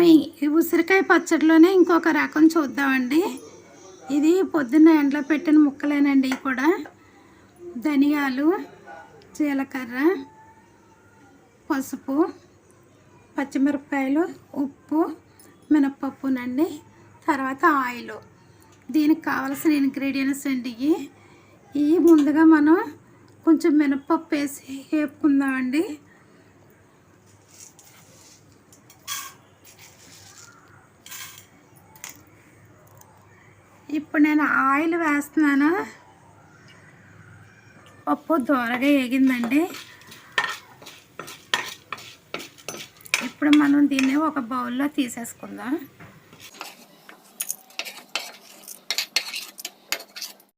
ఈ ఉసిరికాయ పచ్చడిలోనే ఇంకొక రకం చూద్దామండి. ఇది పొద్దున్న ఎండలో పెట్టిన ముక్కలేనండి ఇవి కూడా. ధనియాలు జీలకర్ర పసుపు పచ్చిమిరపకాయలు ఉప్పు మినప్పప్పునండి తర్వాత ఆయిల్. దీనికి కావాల్సిన ఇంగ్రీడియంట్స్ అండి ఇవి. ఇవి ముందుగా మనం కొంచెం మినప్పప్పు వేసి వేపుకుందామండి. ఇప్పుడు నేను ఆయిల్ వేస్తున్నాను. పప్పు దోరగా వేగిందండి ఇప్పుడు మనం దీన్ని ఒక బౌల్లో తీసేసుకుందాం.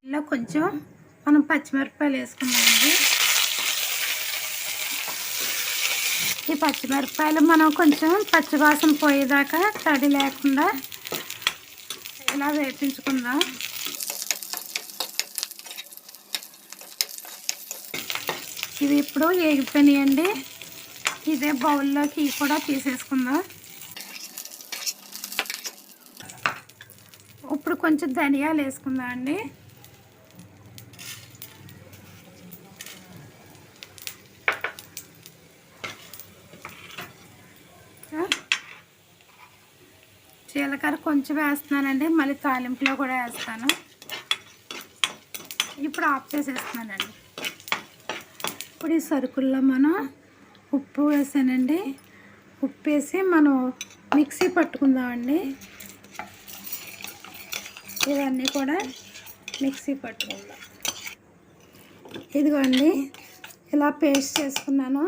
ఇలా కొంచెం మనం పచ్చిమిరపకాయలు వేసుకుందామండి. ఈ పచ్చిమిరపకాయలు మనం కొంచెం పచ్చివాసన పోయేదాకా తడి లేకుండా ఇలా వేపించుకుందాం. ఇవి ఇప్పుడు వేగిపోయినాయండి ఇదే బౌల్లోకి ఇవి కూడా తీసేసుకుందాం. ఇప్పుడు కొంచెం ధనియాలు వేసుకుందాం అండి. జీలకర్ర కొంచెం వేస్తున్నానండి. మళ్ళీ తాలింపులో కూడా వేస్తాను. ఇప్పుడు ఆఫ్ చేసేస్తున్నానండి. ఇప్పుడు ఈ సరుకుల్లో మనం ఉప్పు వేసానండి. ఉప్పు వేసి మనం మిక్సీ పట్టుకుందామండి. ఇవన్నీ కూడా మిక్సీ పట్టుకుందాం. ఇదిగోండి ఇలా పేస్ట్ చేసుకున్నాను.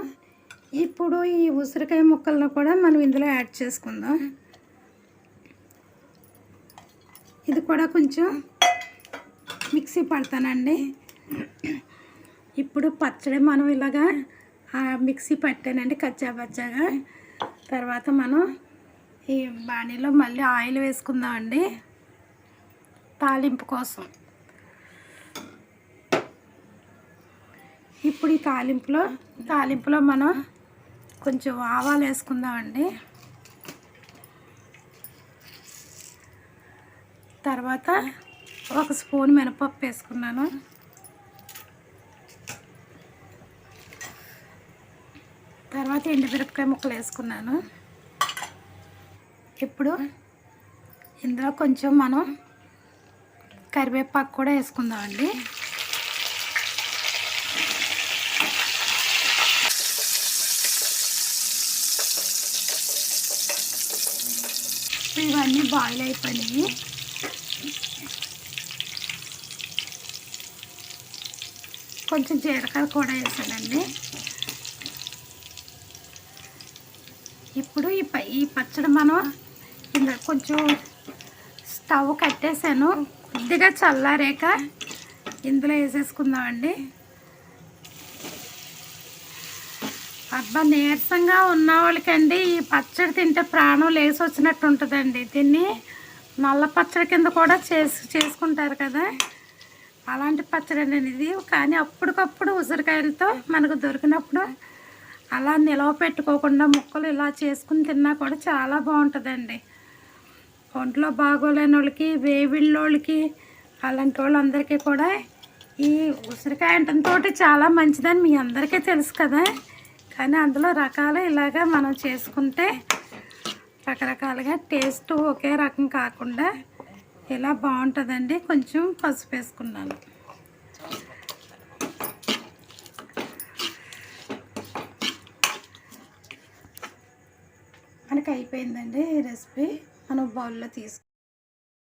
ఇప్పుడు ఈ ఉసిరికాయ ముక్కలను కూడా మనం ఇందులో యాడ్ చేసుకుందాం. ఇది కూడా కొంచెం మిక్సీ పడతానండి. ఇప్పుడు పచ్చడి మనం ఇలాగా మిక్సీ పట్టానండి కచ్చా పచ్చాగా. తర్వాత మనం ఈ బాణీలో మళ్ళీ ఆయిల్ వేసుకుందామండి. తాలింపు కోసం. ఇప్పుడు ఈ తాలింపులో తాలింపులో మనం కొంచెం ఆవాలు వేసుకుందామండి. తర్వాత ఒక స్పూన్ మినపప్పు వేసుకున్నాను. తర్వాత ఎండుమిరపకాయ ముక్కలు వేసుకున్నాను. ఇప్పుడు ఇందులో కొంచెం మనం కరివేపాకు కూడా వేసుకుందామండి. ఇవన్నీ బాయిల్ అయిపోయినాయి. కొంచెం జీలకర్ర కూడా వేసానండి. ఇప్పుడు ఈ ప ఈ పచ్చడి మనం ఇలా కొంచెం స్టవ్ కట్టేసాను. కొద్దిగా చల్లారాక ఇందులో వేసేసుకుందామండి. అబ్బా నీరసంగా ఉన్న వాళ్ళకండి ఈ పచ్చడి తింటే ప్రాణం లేసి వచ్చినట్టు ఉంటుందండి దీన్ని నల్ల పచ్చడి కింద కూడా చేసి చేసుకుంటారు కదా. అలాంటి పచ్చడి అండి ఇది. కానీ అప్పటికప్పుడు ఉసిరికాయలతో మనకు దొరికినప్పుడు అలా నిలవ పెట్టుకోకుండా ముక్కలు ఇలా చేసుకుని తిన్నా కూడా చాలా బాగుంటుందండి. ఒంట్లో బాగోలేని వాళ్ళకి వేవిళ్ళోళ్ళకి అలాంటి వాళ్ళందరికీ కూడా ఈ ఉసిరికాయ అంటంతో చాలా మంచిదని మీ అందరికీ తెలుసు కదా. కానీ అందులో రకాలు ఇలాగా మనం చేసుకుంటే రకరకాలుగా టేస్ట్ ఒకే రకం కాకుండా ఇలా బాగుంటుందండి కొంచెం పసుపు వేసుకున్నాను. మనకి అయిపోయిందండి ఈ రెసిపీ. మనం బౌల్లో తీసుకు